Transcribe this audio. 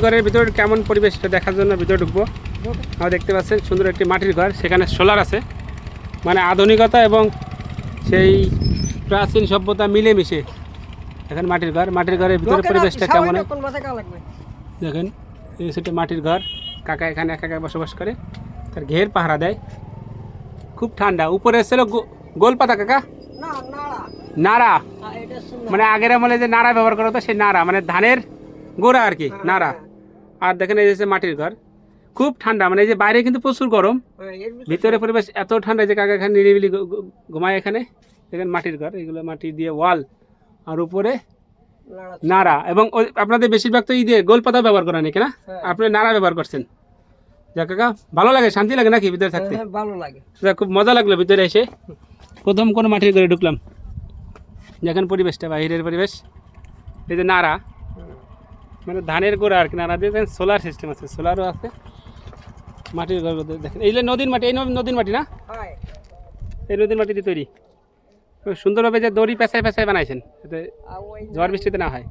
ঘরের ভিতরে কেমন পরিবেশটা দেখার জন্য ভিতরে ঢুকবো। আমরা দেখতে পাচ্ছেন সুন্দর একটি মাটির ঘর সেখানে সোলার আছে। মানে আধুনিকতা এবং সেই প্রাচীন সভ্যতা মিলেমিশে এখন মাটির ঘর। মাটির ঘরের ভিতরে পরিবেশটা কেমন? দেখেন এই সেটা মাটির ঘর। কাকা এখানে একা একা বসবাস করে। তার ঘের পাহারা দেয়। খুব ঠান্ডা। উপরে ছিল গো- গোল পাতা কাকা নাড়া। মানে আগের আমলে যে নাড়া ব্যবহার করা হতো সেই নাড়া মানে ধানের গোড়া আর কি নাড়া। আর দেখেন এই যে মাটির ঘর। খুব ঠান্ডা মানে এই যে বাইরে কিন্তু প্রচুর গরম। ভিতরে পরিবেশ এত ঠান্ডা যে কাকা এখানে নিরিবিলি ঘুমায় এখানে। দেখেন মাটির ঘর এগুলো মাটি দিয়ে ওয়াল। আর উপরে নাড়া। এবং ওই আপনাদের বেশিরভাগ তো ঈদে গোল পাতা ব্যবহার করা নাকি না? হ্যাঁ। আপনি নাড়া ব্যবহার করছেন। যা কাকা ভালো লাগে শান্তি লাগে নাকি ভিতরে থাকতে? ভালো লাগে। খুব মজা লাগল ভিতরে এসে। প্রথম কোনো মাটির ঘরে ঢুকলাম। দেখেন পরিবেশটা বাহিরের পরিবেশ। এই যে নাড়া। মানে ধানের গোড়া আর কি নানা দিয়ে সোলার সিস্টেম আছে সোলারও আছে। মাটির দেখেন এই যে নদীর মাটি এই নদীর মাটি না? এই নদীর মাটি দিয়ে তৈরি সুন্দরভাবে যে দড়ি পেঁচায় পেঁচায় বানাইছেন যাতে ঝড় বৃষ্টিতে না হয়।